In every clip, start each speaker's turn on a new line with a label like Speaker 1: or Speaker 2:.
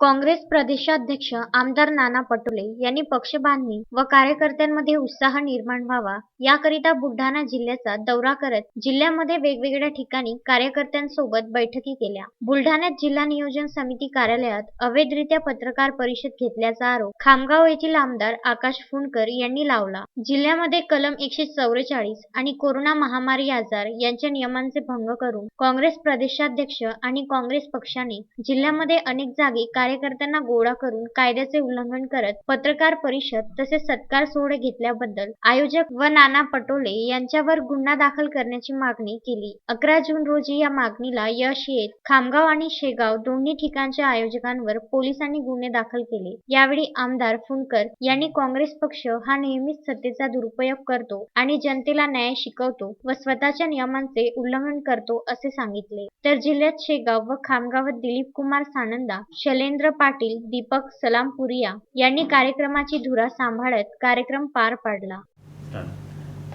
Speaker 1: काँग्रेस प्रदेशाध्यक्ष आमदार नाना पटोले यांनी पक्षबांधणी व कार्यकर्त्यांमध्ये उत्साह निर्माण व्हावा याकरिता बुलढाणा जिल्ह्याचा दौरा करत जिल्ह्यामध्ये वेगवेगळ्या ठिकाणी कार्यकर्त्यांसोबत बैठकी केल्या. बुलढाण्यात जिल्हा नियोजन समिती कार्यालयात अवैधरित्या पत्रकार परिषद घेतल्याचा आरोप खामगाव येथील आमदार आकाश फुंडकर यांनी लावला. जिल्ह्यामध्ये कलम एकशे चौवेचाळीस आणि कोरोना महामारी आजार यांच्या नियमांचे भंग करून काँग्रेस प्रदेशाध्यक्ष आणि काँग्रेस पक्षाने जिल्ह्यामध्ये अनेक जागी कार्यकर्त्यांना गोळा करून कायद्याचे उल्लंघन करत पत्रकार परिषद तसेच सत्कार सोहळे घेतल्याबद्दल आयोजक व नाना पटोले यांच्यावर गुन्हा दाखल करण्याची मागणी केली. अकरा जून रोजी या मागणीला यश येत खामगाव आणि शेगाव दोन्ही ठिकाणच्या आयोजकांवर पोलिसांनी गुन्हे दाखल केले. यावेळी आमदार फुंडकर यांनी काँग्रेस पक्ष हा नेहमीच सत्तेचा दुरुपयोग करतो आणि जनतेला न्याय शिकवतो व स्वतःच्या नियमांचे उल्लंघन करतो असे सांगितले. तर जिल्ह्यात शेगाव व खामगावात दिलीप कुमार सानंदा शैलेंद्र पाटील दीपक सलामपुरिया यांनी कार्यक्रमाची धुरा सांभाळत कार्यक्रम पार पाडला.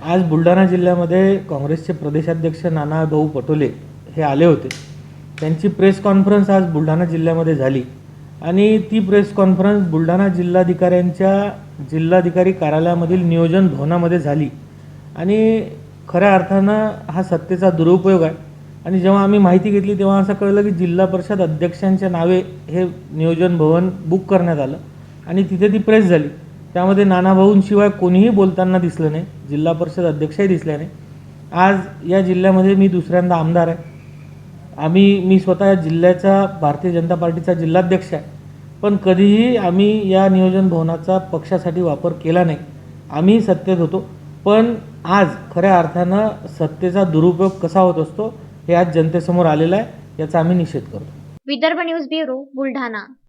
Speaker 2: आज बुलढाणा जिल्ह्यामध्ये काँग्रेसचे प्रदेशाध्यक्ष नाना भाऊ पटोले हे आले होते. त्यांची प्रेस कॉन्फरन्स आज बुलढाणा जिल्ह्यामध्ये झाली. आणि ती प्रेस कॉन्फरन्स बुलढाणा जिल्हाधिकाऱ्यांच्या जिल्हाधिकारी कार्यालयामधील नियोजन भवनामध्ये झाली. आणि खऱ्या अर्थानं हा सत्तेचा दुरुपयोग आहे. आणि जेव्हा आम्ही माहिती घेतली तेव्हा असं कळलं की जिल्हा परिषद अध्यक्षांच्या नावे हे नियोजन भवन बुक करण्यात आलं आणि तिथे ती प्रेस झाली. त्यामध्ये नानाभाऊंशिवाय कोणीही बोलताना दिसलं नाही जिल्हा परिषद अध्यक्षही दिसल्या नाही. आज या जिल्ह्यामध्ये मी दुसऱ्यांदा आमदार आहे. आम्ही मी स्वतः या जिल्ह्याचा भारतीय जनता पार्टीचा जिल्हाध्यक्ष आहे. पण कधीही आम्ही या नियोजन भवनाचा पक्षासाठी वापर केला नाही. आम्ही सत्तेत होतो. पण आज खऱ्या अर्थानं सत्तेचा दुरुपयोग कसा होत असतो हे आज जनतेसमोर आलेलं आहे याचा आम्ही निषेध करतो.
Speaker 1: Vidarbha news bureau Buldhana.